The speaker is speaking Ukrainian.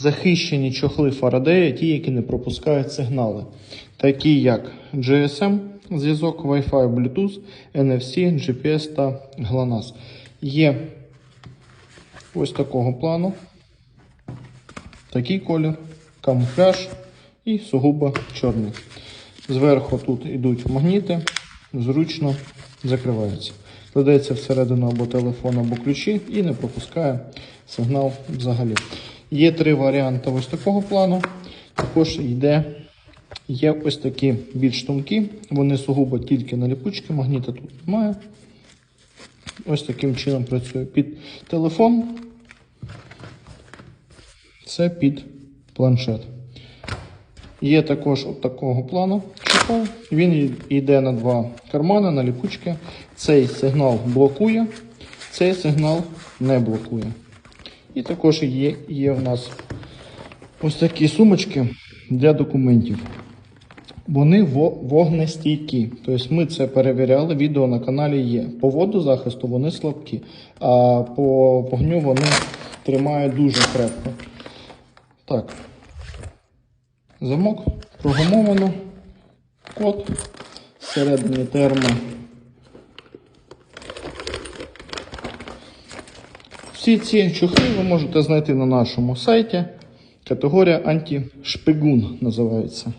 Захищені чохли Фарадея, ті, які не пропускають сигнали, такі як GSM, зв'язок Wi-Fi, Bluetooth, NFC, GPS та GLONASS. Є ось такого плану, такий колір, камуфляж і сугубо чорний. Зверху тут йдуть магніти, зручно закриваються. Кладеться всередину або телефон, або ключі і не пропускає сигнал взагалі. Є три варіанти ось такого плану. Також йде, є ось такі більш тонкі, вони сугубо тільки на ліпучки, магніта тут немає. Ось таким чином працює під телефон. Це під планшет. Є також от такого плану. Він йде на два кармани, на ліпучки. Цей сигнал блокує, цей сигнал не блокує. І також є, є в нас ось такі сумочки для документів. Вони вогнестійкі. Тобто ми це перевіряли, відео на каналі є. По водозахисту вони слабкі, а по вогню вони тримають дуже крепко. Так. Замок програмовано. Код всередині термо. Всі ці чохли ви можете знайти на нашому сайті. Категорія антишпигун називається.